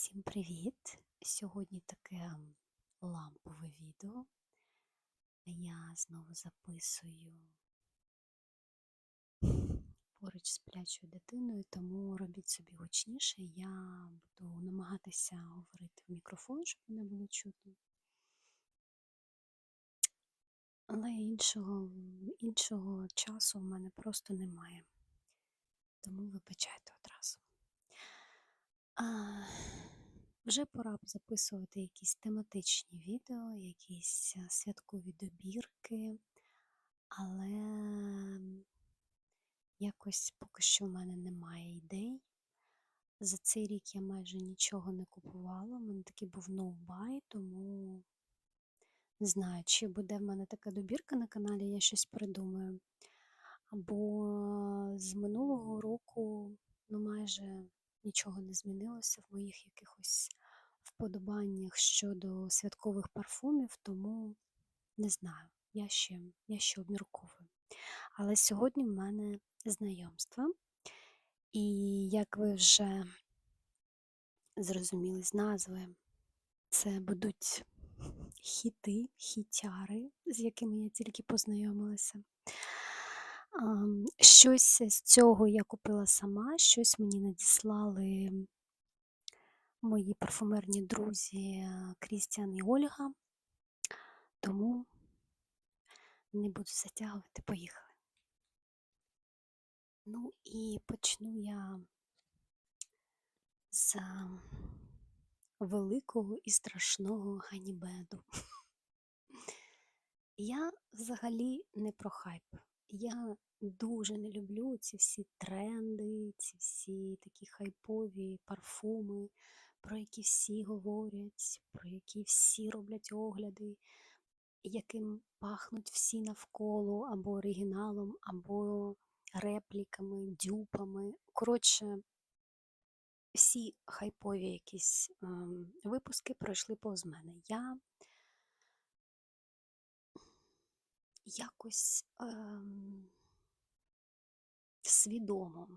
Всім привіт! Сьогодні таке лампове відео. Я знову записую поруч з сплячою дитиною, тому робіть собі гучніше. Я буду намагатися говорити в мікрофон, щоб мене було чутно. Але іншого, іншого часу в мене просто немає. Тому вибачайте одразу. А, вже пора б записувати якісь тематичні відео, якісь святкові добірки, але якось поки що в мене немає ідей. За цей рік я майже нічого не купувала. У мене такий був ноу-бай, тому не знаю, чи буде в мене така добірка на каналі, я щось придумаю. Або з минулого року ну майже нічого не змінилося в моїх якихось вподобаннях щодо святкових парфумів, тому не знаю, я ще, я ще обмірковую. Але сьогодні в мене знайомство, і як ви вже зрозуміли з назви, це будуть хіти, хітяри, з якими я тільки познайомилася. Щось з цього я купила сама, щось мені надіслали мої парфумерні друзі Крістіан і Ольга, тому не буду затягувати, поїхали. Ну і почну я з великого і страшного ганібеду. Я взагалі не про хайп. Я дуже не люблю ці всі тренди, ці всі такі хайпові парфуми, про які всі говорять, про які всі роблять огляди, яким пахнуть всі навколо або оригіналом, або репліками, дюпами. Коротше, всі хайпові якісь ем, випуски пройшли повз мене. Я якось ем, свідомо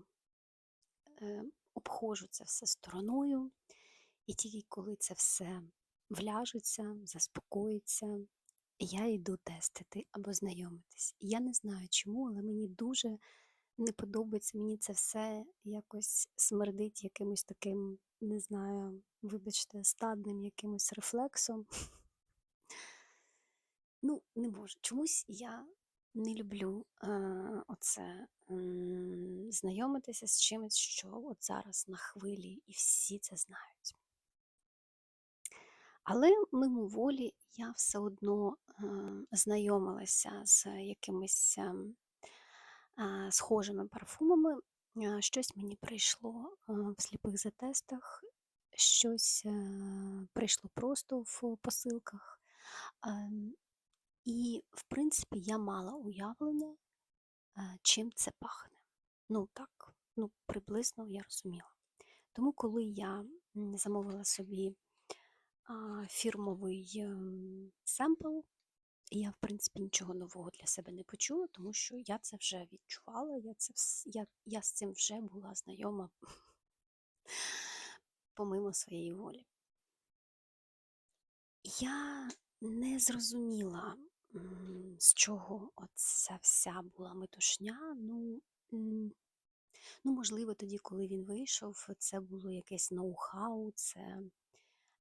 е, обходжу це все стороною, і тільки коли це все вляжеться, заспокоїться, я йду тестити або знайомитись. Я не знаю чому, але мені дуже не подобається, мені це все якось смердить якимось таким, не знаю, вибачте, стадним якимось рефлексом. Ну, не можу. Чомусь я не люблю е, оце м, знайомитися з чимось, що от зараз на хвилі, і всі це знають. Але мимоволі я все одно е, знайомилася з якимись е, е, схожими парфумами. Е, Щось мені прийшло е, в сліпих затестах, щось е, прийшло просто в посилках. Принципі, я мала уявлення, е, чим це пахне. Ну так, ну приблизно я розуміла. Тому, коли я замовила собі фірмовий ем, семпл, я, в принципі, нічого нового для себе не почула, тому що я це вже відчувала, я, це, я, я з цим вже була знайома помимо своєї волі. Я не зрозуміла, з чого оця вся була метушня. Ну, ну, можливо, тоді, коли він вийшов, це було якесь ноу-хау, це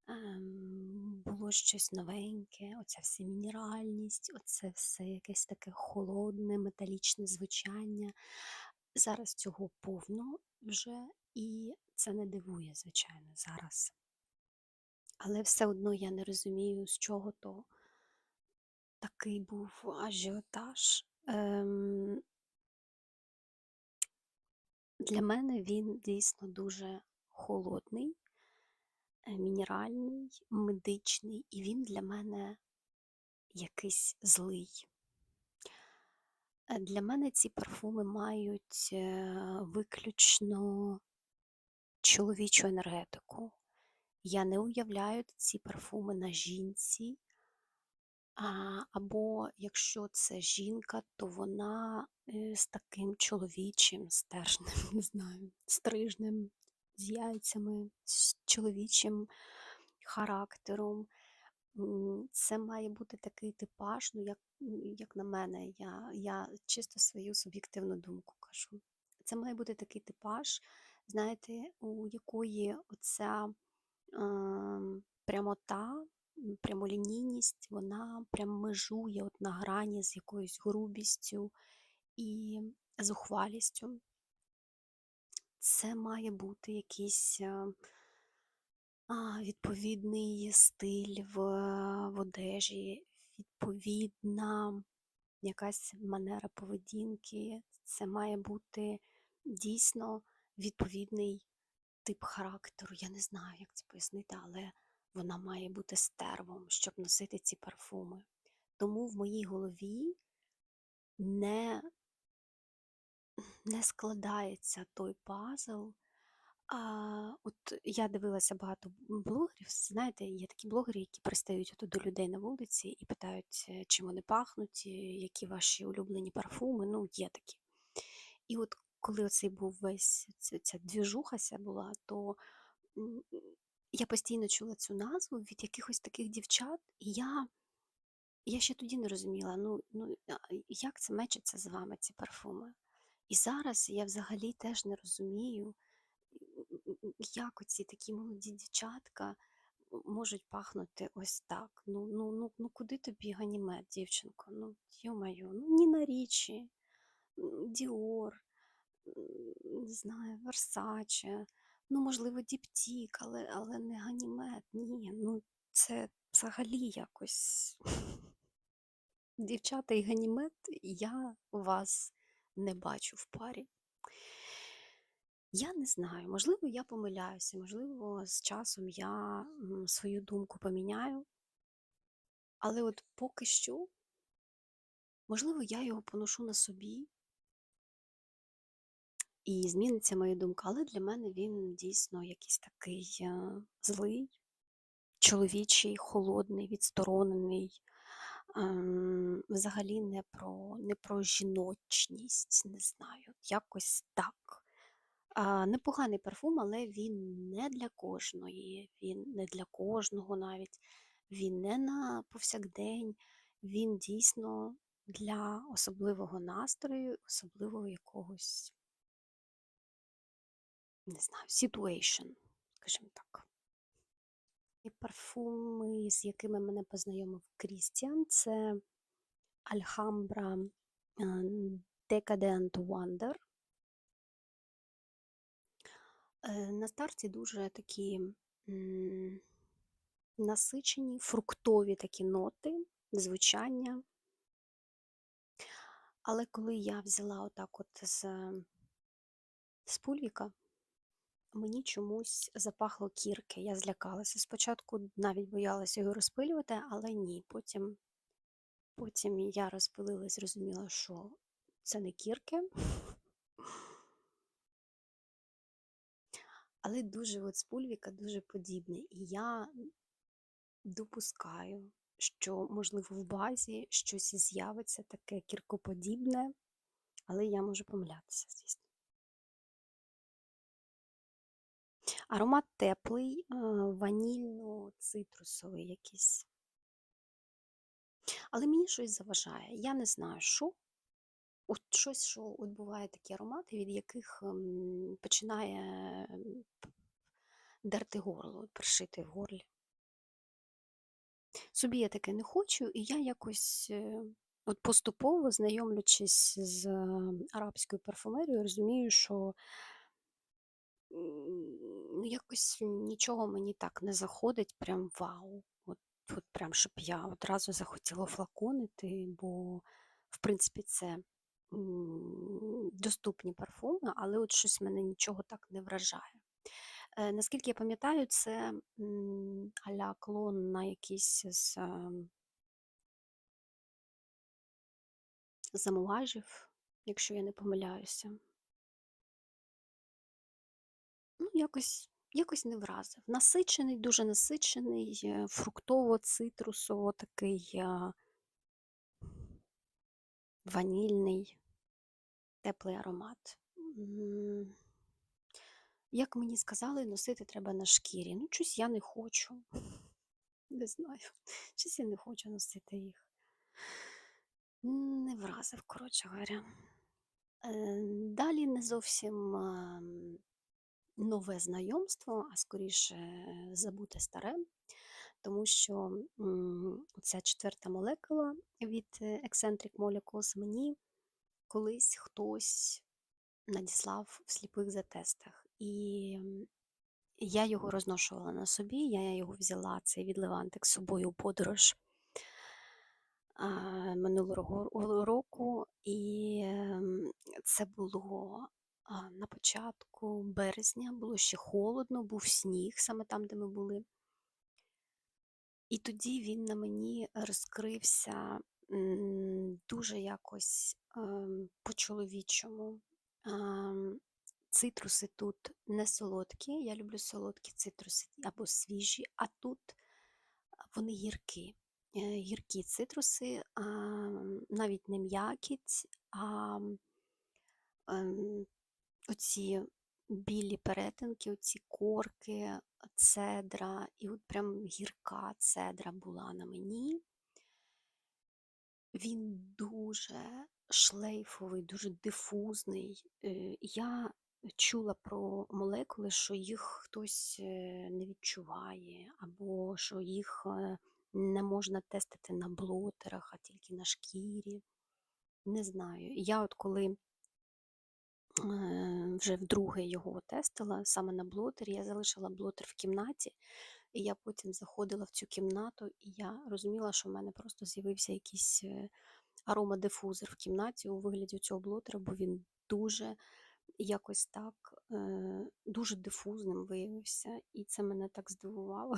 ем, було щось новеньке, оця вся мінеральність, оце все якесь таке холодне, металічне звучання. Зараз цього повно вже, і це не дивує, звичайно, зараз. Але все одно я не розумію, з чого то такий був ажіотаж. Ем, для мене він дійсно дуже холодний, е, мінеральний, медичний, і він для мене якийсь злий. Е, Для мене ці парфуми мають е, виключно чоловічу енергетику. Я не уявляю ці парфуми на жінці, або якщо це жінка, то вона е, з таким чоловічим, стержнем, не знаю, стрижнем з яйцями, з чоловічим характером. Це має бути такий типаж, ну як, як на мене, я, я чисто свою суб'єктивну думку кажу. Це має бути такий типаж, знаєте, у якої оця ем, прямота, прямолінійність, вона прям межує от на грані з якоюсь грубістю і зухвалістю. Це має бути якийсь е, а, відповідний стиль в, в одежі, відповідна якась манера поведінки. Це має бути дійсно відповідний тип характеру. Я не знаю, як це пояснити, але вона має бути стервом, щоб носити ці парфуми. Тому в моїй голові не, не складається той пазл. А, от я дивилася багато блогерів. Знаєте, є такі блогери, які пристають до людей на вулиці і питають, е, чим вони пахнуть, е, які ваші улюблені парфуми. Ну, є такі. І от коли оцей був весь ця, двіжухася була, то я постійно чула цю назву від якихось таких дівчат, і я, я ще тоді не розуміла, ну, ну як це мечиться з вами, ці парфуми. І зараз я взагалі теж не розумію, як оці такі молоді дівчатка можуть пахнути ось так. Ну, ну, ну, ну куди тобі ганімед, дівчинко? Ну, йо-моє, ну ні на річі, Діор, не знаю, Версаче, ну, можливо, Діптік, але, але не ганімед. Ні, ну це взагалі якось. Дівчата і ганімед, я вас не бачу в парі. Я не знаю, можливо, я помиляюся, можливо, з часом я свою думку поміняю, але от поки що, можливо, я його поношу на собі і зміниться моя думка, але для мене він дійсно якийсь такий е, злий, чоловічий, холодний, відсторонений, ем, взагалі не про, не про жіночність, не знаю, якось так. Непоганий парфум, але він не для кожної, він не для кожного навіть, він не на повсякдень, він дійсно для особливого настрою, особливого якогось, не знаю, situation, скажімо так. І парфуми, з якими мене познайомив Крістіан, це Alhambra е, Decadent Wonder. Е, На старті дуже такі насичені, фруктові такі ноти, звучання. Але коли я взяла отак от з, з пульвіка, мені чомусь запахло кірки. Я злякалася. Спочатку навіть боялася його розпилювати, але ні. Потім, потім я розпилила і зрозуміла, що це не кірки. Але дуже от з пульвіка дуже подібне. І я допускаю, що, можливо, в базі щось з'явиться таке кіркоподібне, але я можу помилятися, звісно. Аромат теплий, ванільно-цитрусовий якийсь. Але мені щось заважає. Я не знаю, що. От щось, що от буває такі аромати, від яких ем, починає ем, дерти горло, першити в горлі. Собі я таке не хочу, і я якось е, от поступово, знайомлячись з е, арабською парфумерією, розумію, що ну, якось нічого мені так не заходить, прям вау. От, от прям, щоб я одразу захотіла флаконити, бо, в принципі, це доступні парфуми, але от щось мене нічого так не вражає. Е, Наскільки я пам'ятаю, це а-ля клон на якийсь з ем, замуажів, якщо я не помиляюся. Якось, якось не вразив. Насичений, дуже насичений, е, фруктово-цитрусово такий е, ванільний, теплий аромат. Як мені сказали, носити треба на шкірі. Ну, чогось я не хочу. Не знаю. Щось я не хочу носити їх. Не вразив, коротше говоря. Е, Далі не зовсім ем, нове знайомство, а скоріше е, забуте старе, тому що ця четверта молекула від е, Eccentric Molecules мені колись хтось надіслав в сліпих затестах. І я його розношувала на собі, я його взяла, цей відливантик, з собою у подорож минулого року, і це було на початку березня, було ще холодно, був сніг саме там, де ми були. І тоді він на мені розкрився дуже якось ем, по-чоловічому. Ем, Цитруси тут не солодкі, я люблю солодкі цитруси або свіжі, а тут вони гіркі. Е, Гіркі цитруси, навіть не м'якіть, а оці білі перетинки, оці корки, цедра, і от прям гірка цедра була на мені. Він дуже шлейфовий, дуже дифузний. Е, Я чула про молекули, що їх хтось е, не відчуває, або що їх е, не можна тестити на блотерах, а тільки на шкірі. Не знаю. Я от коли вже вдруге його тестила саме на блотері, я залишила блотер в кімнаті, і я потім заходила в цю кімнату, і я розуміла, що в мене просто з'явився якийсь е, аромадифузор в кімнаті у вигляді цього блотера, бо він дуже якось так е, дуже дифузним виявився, і це мене так здивувало.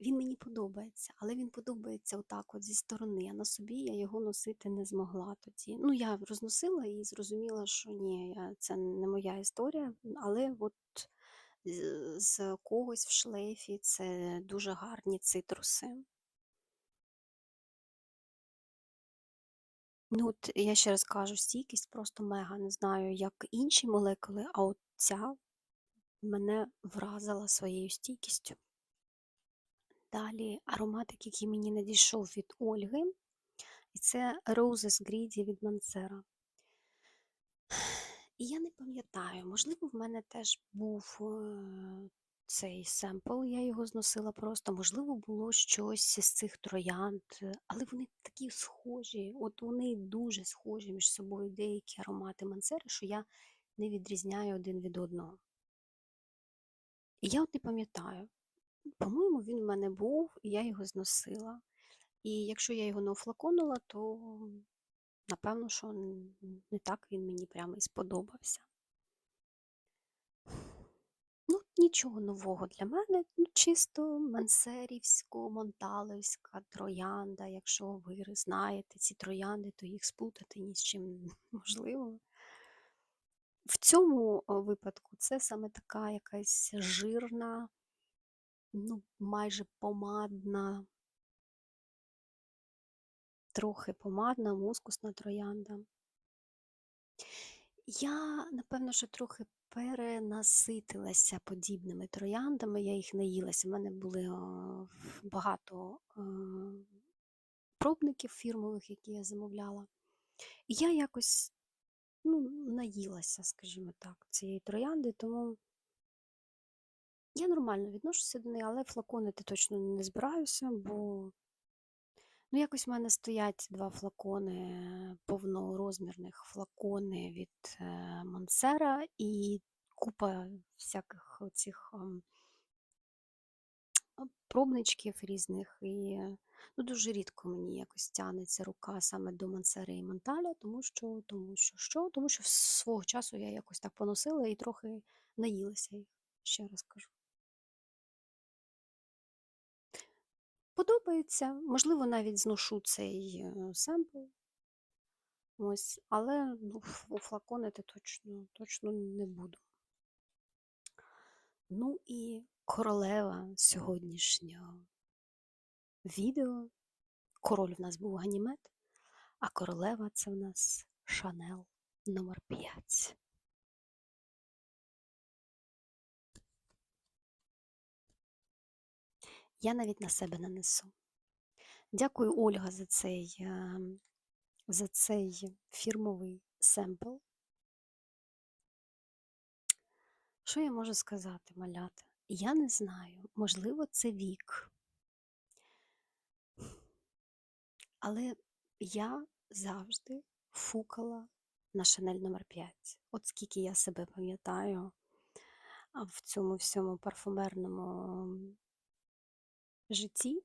Він мені подобається, але він подобається отак, от зі сторони. А на собі я його носити не змогла тоді. Ну, я розносила і зрозуміла, що ні, це не моя історія, але от з когось в шлейфі це дуже гарні цитруси. Ну, от я ще раз кажу, стійкість просто мега. Не знаю, як інші молекули, а от ця мене вразила своєю стійкістю. Далі ароматик, який мені надійшов від Ольги, і це Roses Greedy від Мансера. І я не пам'ятаю, можливо, в мене теж був е, цей семпл, я його зносила просто, можливо, було щось з цих троянд, е, але вони такі схожі, от вони дуже схожі між собою, деякі аромати Мансери, що я не відрізняю один від одного. І я от не пам'ятаю, по-моєму, він в мене був, і я його зносила. І якщо я його не офлаконила, то напевно, що не так він мені прямо і сподобався. Ну, нічого нового для мене, ну, чисто мансерівсько-монталовська троянда. Якщо ви знаєте ці троянди, то їх сплутати ні з чим неможливо. В цьому випадку це саме така якась жирна, ну, майже помадна, трохи помадна, мускусна троянда. Я, напевно, що трохи перенаситилася подібними трояндами, я їх наїлася. У мене були багато пробників фірмових, які я замовляла. І я якось ну, наїлася, скажімо так, цієї троянди, тому я нормально відношуся до неї, але флаконити точно не збираюся, бо ну, якось в мене стоять два флакони, повнорозмірних флакони від е, Монсера і купа всяких оцих ам, пробничків різних. І ну, дуже рідко мені якось тягнеться рука саме до Монсери і Монталя, тому що, тому що, що? Тому що свого часу я якось так поносила і трохи наїлася їх, ще раз кажу. Подобається, можливо, навіть зношу цей е, семпл. Ось, але ну, ф- офлаконити точно, точно не буду. Ну і королева сьогоднішнього відео. Король в нас був Ганімед, а королева це в нас Шанел номер 5. Я навіть на себе нанесу. Дякую, Ольга, за цей, ем, за цей фірмовий семпл. Що я можу сказати, малята? Я не знаю, можливо, це вік. Але я завжди фукала на Шанель номер 5 От скільки я себе пам'ятаю в цьому всьому парфумерному житті,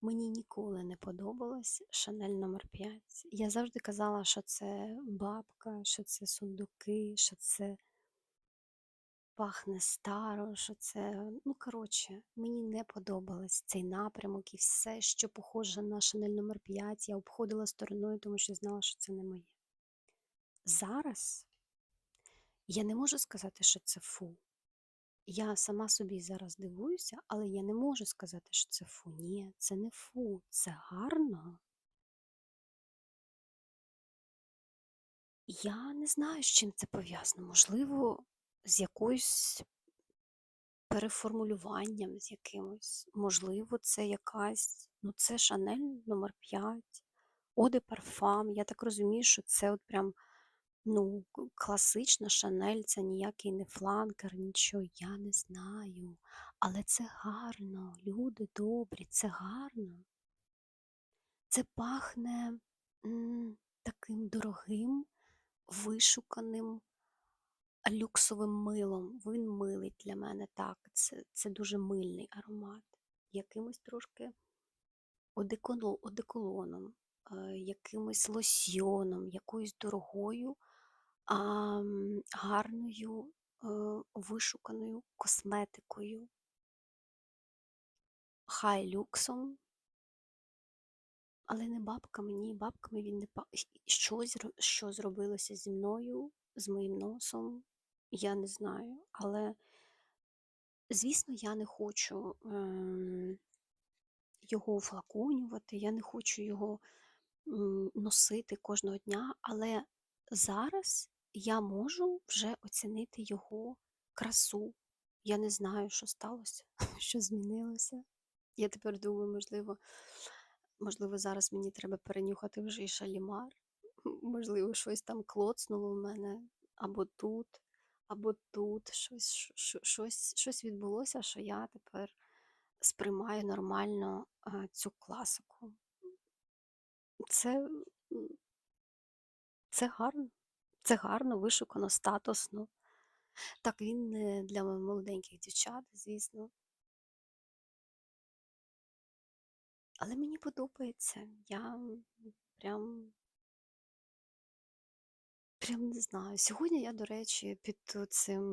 мені ніколи не подобалась Шанель номер 5 Я завжди казала, що це бабка, що це сундуки, що це пахне старо, що це. Ну, коротше, мені не подобалось цей напрямок і все, що похоже на Шанель номер 5 я обходила стороною, тому що знала, що це не моє. Зараз я не можу сказати, що це фу. Я сама собі зараз дивуюся, але я не можу сказати, що це фу. Ні, це не фу, це гарно. Я не знаю, з чим це пов'язано. Можливо, з якоюсь переформулюванням, з якимось. Можливо, це якась, ну це Шанель номер 5 Оде парфам. Я так розумію, що це от прям ну, класична Шанель, це ніякий не фланкер, нічого, я не знаю. Але це гарно, люди добрі, це гарно. Це пахне м, таким дорогим, вишуканим люксовим милом. Він милий для мене так. Це це дуже мильний аромат. Якимось трошки одеколоном, е, якимось лосьйоном, якоюсь дорогою, гарною е, вишуканою косметикою, хай люксом. Але не бабками, ні, бабками він не. Що, що зробилося зі мною, з моїм носом, я не знаю, але, звісно, я не хочу ем, його офлаконювати, я не хочу його носити кожного дня, але зараз я можу вже оцінити його красу. Я не знаю, що сталося, що змінилося. Я тепер думаю, можливо, можливо, зараз мені треба перенюхати вже і шалімар. Можливо, щось там клоцнуло в мене або тут або тут щось щось, щось відбулося, що я тепер сприймаю нормально цю класику. Це це гарно, це гарно, вишукано, статусно. Так, він не для молоденьких дівчат, звісно. Але мені подобається. Я прям Прям не знаю. Сьогодні я, до речі, під цим,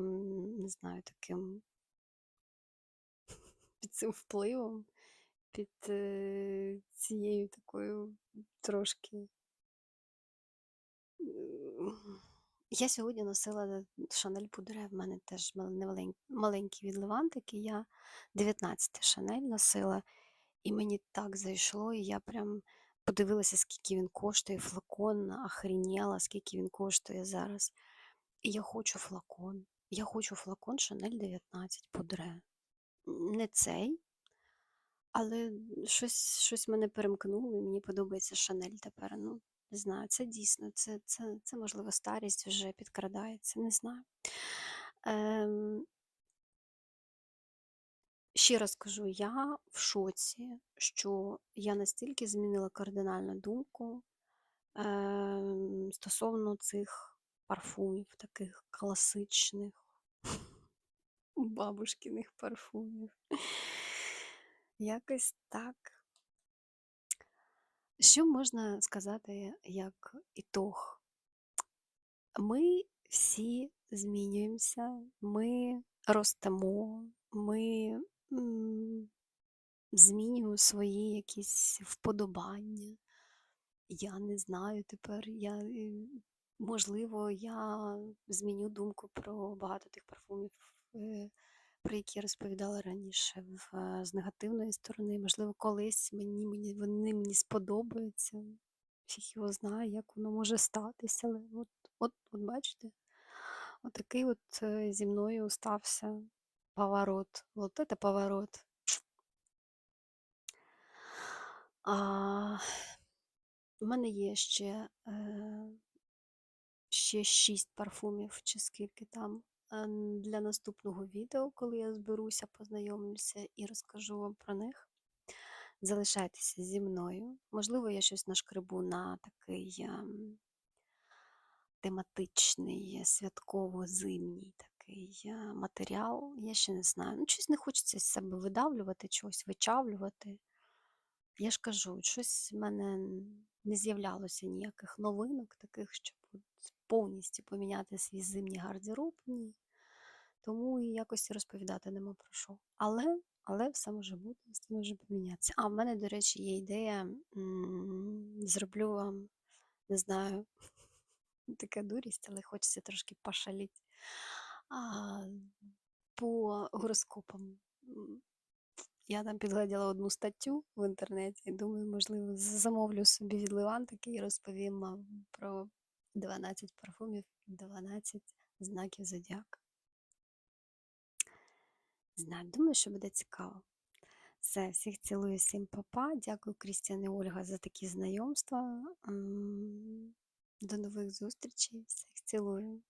не знаю, таким під цим впливом, під е, цією такою трошки. Я сьогодні носила Шанель Пудре, в мене теж маленький відливантик, і я 19 Шанель носила, і мені так зайшло, і я прям подивилася, скільки він коштує, флакон, охрініла, скільки він коштує зараз. І я хочу флакон. Я хочу флакон Chanel 19 Подре. Не цей, але щось щось мене перемкнуло, і мені подобається Шанель тепер. Ну, знаю, це дійсно, це, це, це можливо, старість вже підкрадається, не знаю. Ем, Ще раз кажу, я в шоці, що я настільки змінила кардинальну думку е, стосовно цих парфумів, таких класичних бабушкиних парфумів. Якось так. Що можна сказати як ітог? Ми всі змінюємося, ми ростемо, ми змінюю свої якісь вподобання. Я не знаю тепер, я, е, можливо, я зміню думку про багато тих парфумів, е, про які я розповідала раніше, в, е, з негативної сторони. Можливо, колись мені, мені вони мені сподобаються. Всіх його знає, як воно може статися. Але от, от, от бачите, отакий от зі мною стався поворот. Вот это поворот. А, у мене є ще, е, ще 6 парфумів, чи скільки там, е, для наступного відео, коли я зберуся, познайомлюся і розкажу вам про них. Залишайтеся зі мною. Можливо, я щось нашкребу на такий ем, тематичний, святково-зимній такий матеріал. Я ще не знаю. Ну, щось не хочеться з себе видавлювати, чогось вичавлювати. Я ж кажу, щось в мене не з'являлося ніяких новинок, таких, щоб повністю поміняти свій зимній гардероб. Ні. Тому і якось розповідати нема про що. Але, але все може бути, все може помінятися. А в мене, до речі, є ідея, зроблю вам, не знаю, така дурість, але хочеться трошки пошаліти. По гороскопам. Я там підгляділа одну статтю в інтернеті і думаю, можливо, замовлю собі від Левантики і розповім про 12 парфумів, 12 знаків зодіака. Знаю, думаю, що буде цікаво. Все, всіх цілую, всім папа. Дякую, Крістіан і Ольга, за такі знайомства. До нових зустрічей. Всіх цілую.